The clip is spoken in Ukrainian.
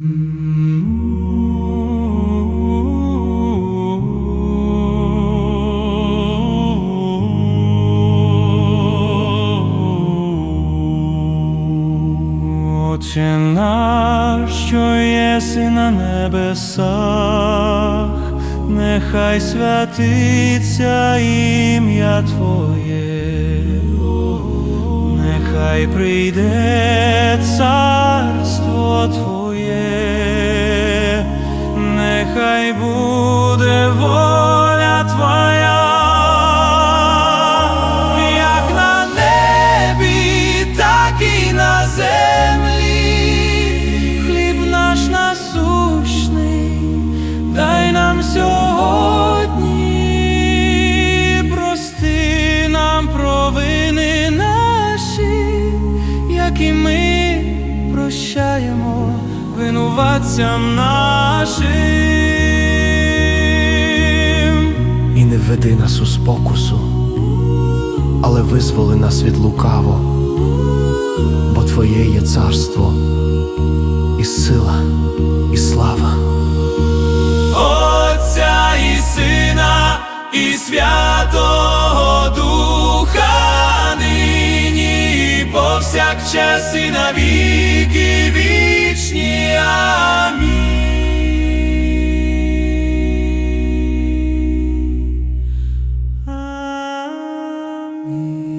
Отче наш, що єси на небесах, нехай святиться ім'я Твоє, нехай прийде царство і ми прощаємо винуватцям нашим. І не введи нас у спокусу, але визволи нас від лукаво, бо Твоє є царство, і сила, і слава. Отця і Сина, і Святого повсякчас і навіки вічні. Амінь. Амінь.